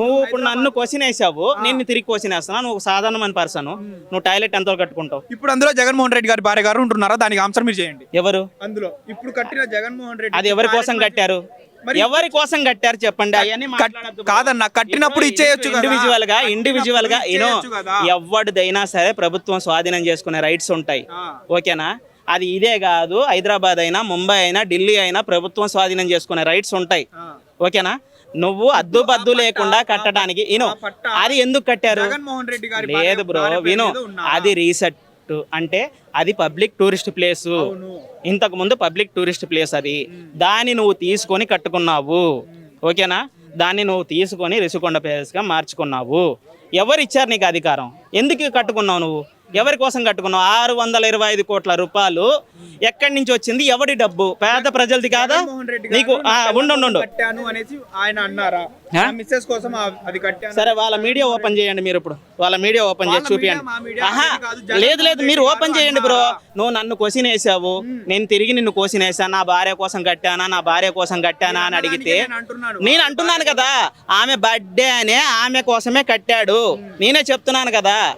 నువ్వు ఇప్పుడు నన్ను క్వశ్చన్ వేసావు నేను తిరిగి క్వశ్చన్ వేస్తున్నా నువ్వు సాధారణమైన పర్సన్ నువ్వు టాయిలెట్ ఎంత కట్టుకుంటావు? ఇప్పుడు అందులో జగన్మోహన్ రెడ్డి గారి భార్య గారు ఉంటున్నారా? దానికి ఆన్సర్ మీరు చేయండి. ఎవరు? అందులో. ఇప్పుడు కట్టిన జగన్మోహన్ రెడ్డి అది ఎవరి కోసం కట్టారు? మరి- ఎవరి కోసం కట్టారు చెప్పండి? అవన్నీ కాదన్న కట్టినప్పుడు ఇచ్చేయొచ్చు. ఇండివిజువల్గా ఇండివిజువల్గా యూనో. ఎవరిదైనా సరే ప్రభుత్వం స్వాధీనం చేసుకునే రైట్స్ ఉంటాయి. ఓకేనా? అది ఇదే కాదు హైదరాబాద్ అయినా ముంబై అయినా ఢిల్లీ అయినా ప్రభుత్వం స్వాధీనం చేసుకునే రైట్స్ ఉంటాయి. ఓకేనా? నువ్వు అద్దు బద్దు లేకుండా కట్టడానికి. పట్ట అది ఎందుకు కట్టారు? జగన్మోహన్ రెడ్డి గారి లేదు బ్రో విను. అది రీసెట్ అంటే అది పబ్లిక్ టూరిస్ట్ ప్లేస్. ఇంతకు ముందు పబ్లిక్ టూరిస్ట్ ప్లేస్ అది. దాన్ని నువ్వు తీసుకొని కట్టుకున్నావు. ఓకేనా? దాన్ని నువ్వు తీసుకొని రిషికొండ ప్లేస్గా మార్చుకున్నావు. ఎవరు ఇచ్చారు నీకు అధికారం? ఎందుకు కట్టుకున్నావు నువ్వు? ఎవరి కోసం కట్టుకున్నావు? ఆరు వందల ఇరవై ఐదు కోట్ల రూపాయలు ఎక్కడి నుంచి వచ్చింది? ఎవడి డబ్బు? పేద ప్రజలది కాదా? నీకు ఉండు ఆయన అన్నారా? మిస్సెస్ కోసం అది సరే వాళ్ళ మీడియా ఓపెన్ చేయండి మీరు ఇప్పుడు. వాళ్ళ మీడియా ఓపెన్ చేసి మీడియా ఆహా లేదు లేదు మీరు ఓపెన్ చేయండి బ్రో? నువ్వు నన్ను క్వశ్చన్ వేసావు నేను తిరిగి నిన్ను క్వశ్చన్ వేసాను నా భార్య కోసం కట్టానా? నా భార్య కోసం కట్టానా అని అడిగితే. నేను అంటున్నాను. కదా. ఆమె బర్త్డే అనే ఆమె కోసమే కట్టాడు. నేనే చెప్తున్నాను కదా.